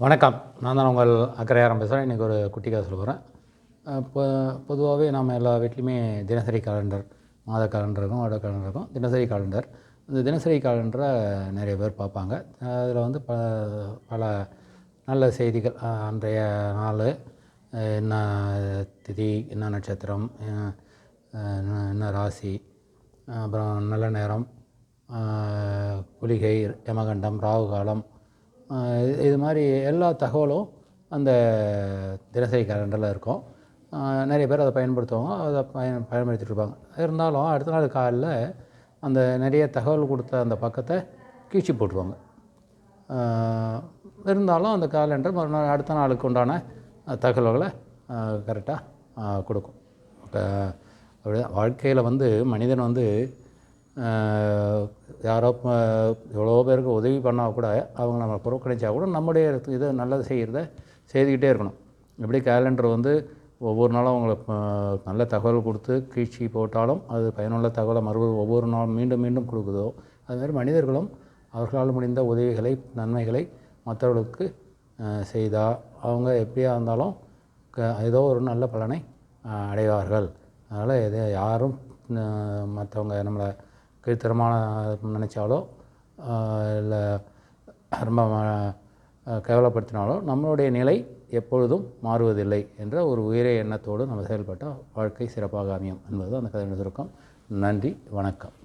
வணக்கம். நான் தான் உங்கள் அக்கறையாரம் பேசுகிறேன் இன்றைக்கி ஒரு குட்டி கதை சொல்ல போகிறேன் இப்போ பொதுவாகவே நாம் எல்லா வீட்லேயுமே தினசரி காலண்டர் மாத கேலண்டருக்கும் வட வருட தினசரி கேலண்டர் இந்த தினசரி கேலண்டரை நிறைய பேர் பார்ப்பாங்க. அதில் வந்து பல பல நல்ல செய்திகள். அன்றைய நாள் என்ன திதி என்ன நட்சத்திரம் என்ன ராசி அப்புறம் நல்ல நேரம் குளிகை யமகண்டம் ராகு காலம் இது- இது மாதிரி எல்லா தகவலும் அந்த தினசரி கேலண்டரில் இருக்கும். நிறைய பேர் அதை பயன்படுத்துவாங்க அதை பயன் பயன்படுத்திகிட்டு இருப்பாங்க இருந்தாலும் அடுத்த நாள் காலையில் அந்த நிறைய தகவல் கொடுத்த அந்த பக்கத்தை கீழ்ச்சி போட்டுருவாங்க. இருந்தாலும் அந்த காலண்டர் மறுநாள் அடுத்த நாளுக்கு உண்டான தகவல்களை கரெக்டாக கொடுக்கும். அப்படிதான். வாழ்க்கையில் வந்து மனிதன் வந்து யாரோ எவ்வளோ பேருக்கு உதவி பண்ணால் கூட அவங்க நம்ம புறக்கணிச்சா கூட நம்முடைய இதை நல்லது செய்கிறத செய்துக்கிட்டே இருக்கணும். எப்படி கேலண்டர் வந்து ஒவ்வொரு நாளும் அவங்களுக்கு நல்ல தகவல் கொடுத்து கீழ்ச்சி போட்டாலும் அது பயனுள்ள தகவலை மறுபடியும் ஒவ்வொரு நாளும் மீண்டும் மீண்டும் கொடுக்குதோ அதுமாதிரி மனிதர்களும் அவர்களால் முடிந்த உதவிகளை நன்மைகளை மற்றவர்களுக்கு செய்தால் அவங்க எப்படியா இருந்தாலும் க ஏதோ ஒரு நல்ல பலனை அடைவார்கள். அதனால் எதை யாரும் மற்றவங்க நம்மளை கீழ்த்தரமான நினச்சாலோ இல்லை ரொம்ப கேவலப்படுத்தினாலோ நம்மளுடைய நிலை எப்பொழுதும் மாறுவதில்லை என்ற ஒரு உயரிய எண்ணத்தோடு நம்ம செயல்பட்டால் வாழ்க்கை சிறப்பாக அமையும் என்பது அந்த கதையின் சுருக்கம். நன்றி வணக்கம்.